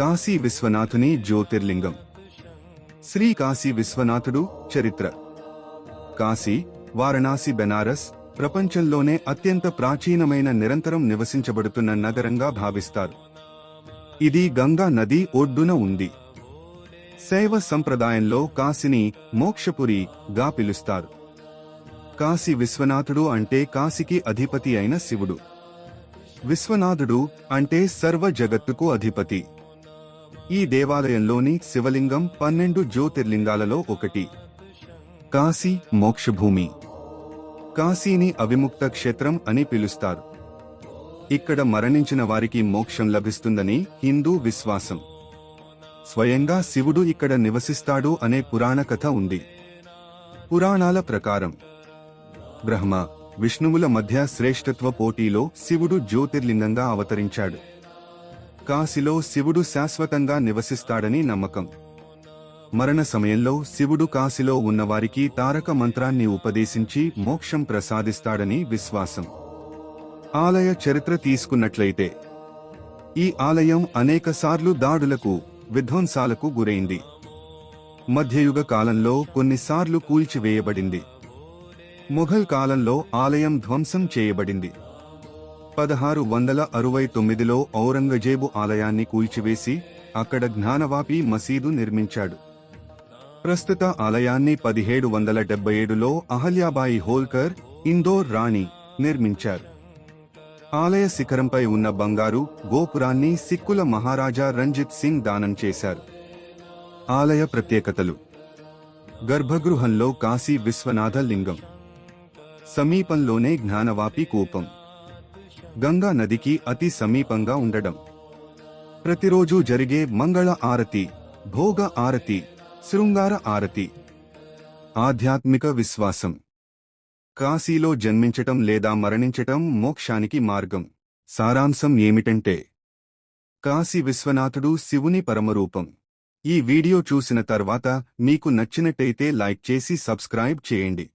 కాశీ విశ్వనాథుని జ్యోతిర్లింగం. శ్రీ కాశీ విశ్వనాథుడు చరిత్ర. కాశీ వారణాసి బెనారస్ ప్రపంచంలోనే అత్యంత ప్రాచీనమైన నిరంతరం నివసించబడుతున్న నగరంగా భావిస్తారు. ఇది గంగా నది ఒడ్డున ఉంది. శైవ సంప్రదాయంలో కాశీని మోక్షపురి గా పిలుస్తారు. కాశీ విశ్వనాథుడు అంటే కాశీకి అధిపతి అయిన శివుడు. విశ్వనాథుడు అంటే సర్వ జగత్తుకు అధిపతి. ఈ దేవాలయంలోని శివలింగం పన్నెండు జ్యోతిర్లింగాలలో ఒకటి. కాశీ మోక్షభూమి. కాశీని అవిముక్త క్షేత్రం అని పిలుస్తారు. ఇక్కడ మరణించిన వారికి మోక్షం లభిస్తుందని హిందూ విశ్వాసం. స్వయంగా శివుడు ఇక్కడ నివసిస్తాడు అనే పురాణ కథ ఉంది. పురాణాల ప్రకారం. బ్రహ్మ విష్ణువుల మధ్య శ్రేష్ఠత్వ పోటీలో శివుడు జ్యోతిర్లింగంగా అవతరించాడు. కాశీలో శివుడు శాశ్వతంగా నివసిస్తాడని నమ్మకం. మరణ సమయంలో శివుడు కాశీలో ఉన్నవారికి తారక మంత్రాన్ని ఉపదేశించి మోక్షం ప్రసాదిస్తాడని విశ్వాసం. ఆలయ చరిత్ర తీసుకున్నట్లయితే ఈ ఆలయం అనేకసార్లు దాడులకు విధ్వంసాలకు గురైంది. మధ్యయుగ కాలంలో కొన్నిసార్లు కూల్చివేయబడింది. మొఘల్ కాలంలో ఆలయం ధ్వంసం చేయబడింది. పదహారు వందల అరవై తొమ్మిదిలో ఔరంగజేబు ఆలయాన్ని కూల్చివేసి అక్కడ జ్ఞానవాపి మసీదు నిర్మించాడు. ప్రస్తుత ఆలయాన్ని పదిహేడు వందల డెబ్బై ఏడులో అహల్యాబాయి హోల్కర్ ఇందోర్ రాణి నిర్మించారు. ఆలయ శిఖరంపై ఉన్న బంగారు గోపురాన్ని సిక్కుల మహారాజా రంజిత్ సింగ్ దానం చేశారు. ఆలయ ప్రత్యేకతలు. గర్భగృహంలో కాశీ విశ్వనాథ లింగం సమీపంలోనే జ్ఞానవాపి కూపం. గంగా నదికి అతి సమీపంగా ఉండడం. ప్రతిరోజు జరిగే మంగళ ఆరతి భోగ ఆరతి శృంగార ఆరతి. ఆధ్యాత్మిక విశ్వాసం. కాశీలో జన్మించటం లేదా మరణించటం మోక్షానికి మార్గం. సారాంశం ఏమిటంటే కాశీ విశ్వనాథుడు శివుని పరమరూపం. ఈ వీడియో చూసిన తర్వాత మీకు నచ్చినట్టయితే లైక్ చేసి సబ్స్క్రైబ్ చేయండి.